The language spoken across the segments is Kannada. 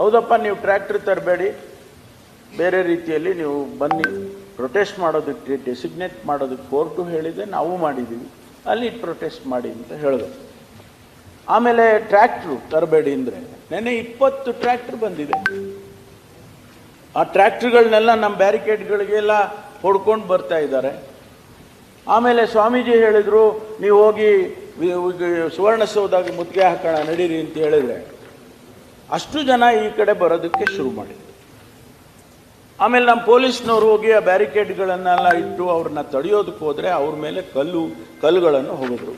ಹೌದಪ್ಪ, ನೀವು ಟ್ರ್ಯಾಕ್ಟರ್ ತರಬೇಡಿ. ಬೇರೆ ರೀತಿಯಲ್ಲಿ ನೀವು ಬನ್ನಿ. ಪ್ರೊಟೆಸ್ಟ್ ಮಾಡೋದಕ್ಕೆ ಡೆಸಿಗ್ನೇಟ್ ಮಾಡೋದಕ್ಕೆ ಕೋರ್ಟು ಹೇಳಿದೆ, ನಾವು ಮಾಡಿದ್ದೀವಿ ಅಲ್ಲಿ ಪ್ರೊಟೆಸ್ಟ್ ಮಾಡಿ ಅಂತ ಹೇಳಿದೆ. ಆಮೇಲೆ ಟ್ರ್ಯಾಕ್ಟ್ರು ತರಬೇಡಿ ಅಂದರೆ, ನೆನ್ನೆ ಇಪ್ಪತ್ತು ಟ್ರ್ಯಾಕ್ಟ್ರ್ ಬಂದಿದೆ. ಆ ಟ್ರ್ಯಾಕ್ಟ್ರ್ಗಳನ್ನೆಲ್ಲ ನಮ್ಮ ಬ್ಯಾರಿಕೇಡ್ಗಳಿಗೆಲ್ಲ ಹೊಡ್ಕೊಂಡು ಬರ್ತಾ ಇದ್ದಾರೆ. ಆಮೇಲೆ ಸ್ವಾಮೀಜಿ ಹೇಳಿದರು, ನೀವು ಹೋಗಿ ಸುವರ್ಣಸೌಧಾಗಿ ಮುತ್ತಿಗೆ ಹಾಕೋಣ, ನಡೀರಿ ಅಂತ ಹೇಳಿದ್ರೆ. ಅಷ್ಟು ಜನ ಈ ಕಡೆ ಬರೋದಕ್ಕೆ ಶುರು ಮಾಡಿದ್ರು. ಆಮೇಲೆ ನಮ್ಮ ಪೊಲೀಸ್ನವ್ರು ಹೋಗಿ ಆ ಬ್ಯಾರಿಕೇಡ್ಗಳನ್ನೆಲ್ಲ ಇಟ್ಟು ಅವ್ರನ್ನ ತಡೆಯೋದಕ್ಕೆ ಹೋದರೆ ಅವ್ರ ಮೇಲೆ ಕಲ್ಲು, ಕಲ್ಲುಗಳನ್ನು ಹೋಗಿದ್ರು.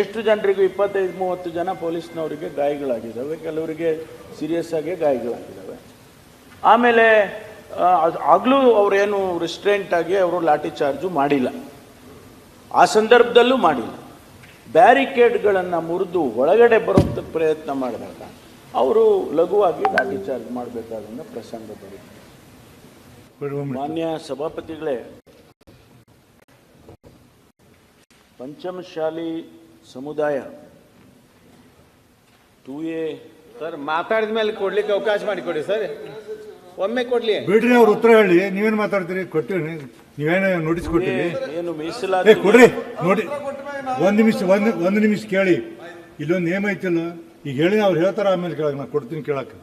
ಎಷ್ಟು ಜನರಿಗೂ ಇಪ್ಪತ್ತೈದು, ಮೂವತ್ತು ಜನ ಪೊಲೀಸ್ನವರಿಗೆ ಗಾಯಗಳಾಗಿದ್ದಾವೆ, ಕೆಲವರಿಗೆ ಸೀರಿಯಸ್ ಆಗಿ ಗಾಯಗಳಾಗಿದ್ದಾವೆ. ಆಮೇಲೆ ಆಗಲೂ ಅವರೇನು ರಿಸ್ಟ್ರೆಂಟ್ ಆಗಿ ಅವರು ಲಾಠಿ ಚಾರ್ಜು ಮಾಡಿಲ್ಲ. ಆ ಸಂದರ್ಭದಲ್ಲೂ ಮಾಡಿಲ್ಲ. ಬ್ಯಾರಿಕೇಡ್ಗಳನ್ನು ಮುರಿದು ಒಳಗಡೆ ಬರೋದಕ್ಕೆ ಪ್ರಯತ್ನ ಮಾಡಿದಾಗ ಅವರು ಲಘುವಾಗಿ ಲಾಠಿ ಚಾರ್ಜ್ ಮಾಡಬೇಕಾದ ಪ್ರಸಂಗ ಬರುತ್ತೆ. ಮಾನ್ಯ ಸಭಾಪತಿಗಳೇ ಪಂಚಮಶಾಲಿ ಸಮುದಾಯ ಟೂ ಎ ಸರ್ ಮಾತಾಡಿದ ಮೇಲೆ ಕೊಡ್ಲಿಕ್ಕೆ ಅವಕಾಶ ಮಾಡಿ ಕೊಡಿ ಸರ್. ಒಮ್ಮೆ ಕೊಡ್ಲಿ. ಬಿಡ್ರಿ ಅವ್ರು ಉತ್ತರ ಹೇಳಿ. ನೀವೇನು ಮಾತಾಡ್ತೀರಿ? ಕೊಟ್ಟಿರಿ ನೀವೇನು ನೋಟಿಸ್ ಕೊಟ್ಟಿರಿ? ಏನು ಮೀಸಲಾತಿ ಕೊಡ್ರಿ. ನೋಡಿ ಒಂದು ನಿಮಿಷ ಒಂದು ಒಂದು ನಿಮಿಷ ಕೇಳಿ. ಇಲ್ಲೊಂದು ನೇಮ್ ಐತಿಲ್ಲ? ಈಗ ಹೇಳಿ, ಅವ್ರು ಹೇಳ್ತಾರೆ ಆಮೇಲೆ ಕೇಳಕ್ಕೆ ನಾನು ಕೊಡ್ತೀನಿ ಕೇಳಕ್ಕೆ.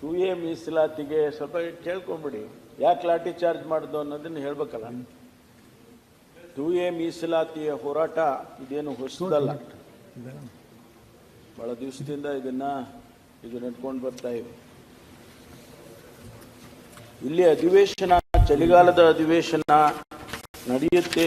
ಟೂ ಎ ಮೀಸಲಾತಿಗೆ ಸ್ವಲ್ಪ ಕೇಳ್ಕೊಂಬಿಡಿ. ಯಾಕೆ ಲಾಠಿ ಚಾರ್ಜ್ ಮಾಡಿದ್ದು ಅನ್ನೋದನ್ನ ಹೇಳ್ಬೇಕಲ್ಲ. ಟೂ ಎ ಮೀಸಲಾತಿಯ ಹೋರಾಟ ಇದೇನು ಹೊಸದಲ್ಲ. ಬಹಳ ದಿವಸದಿಂದ ಇದನ್ನ ಇದು ನಡ್ಕೊಂಡು ಬರ್ತಾ ಇದೆ. ಇಲ್ಲಿ ಅಧಿವೇಶನ, ಚಳಿಗಾಲದ ಅಧಿವೇಶನ ನಡೆಯುತ್ತೆ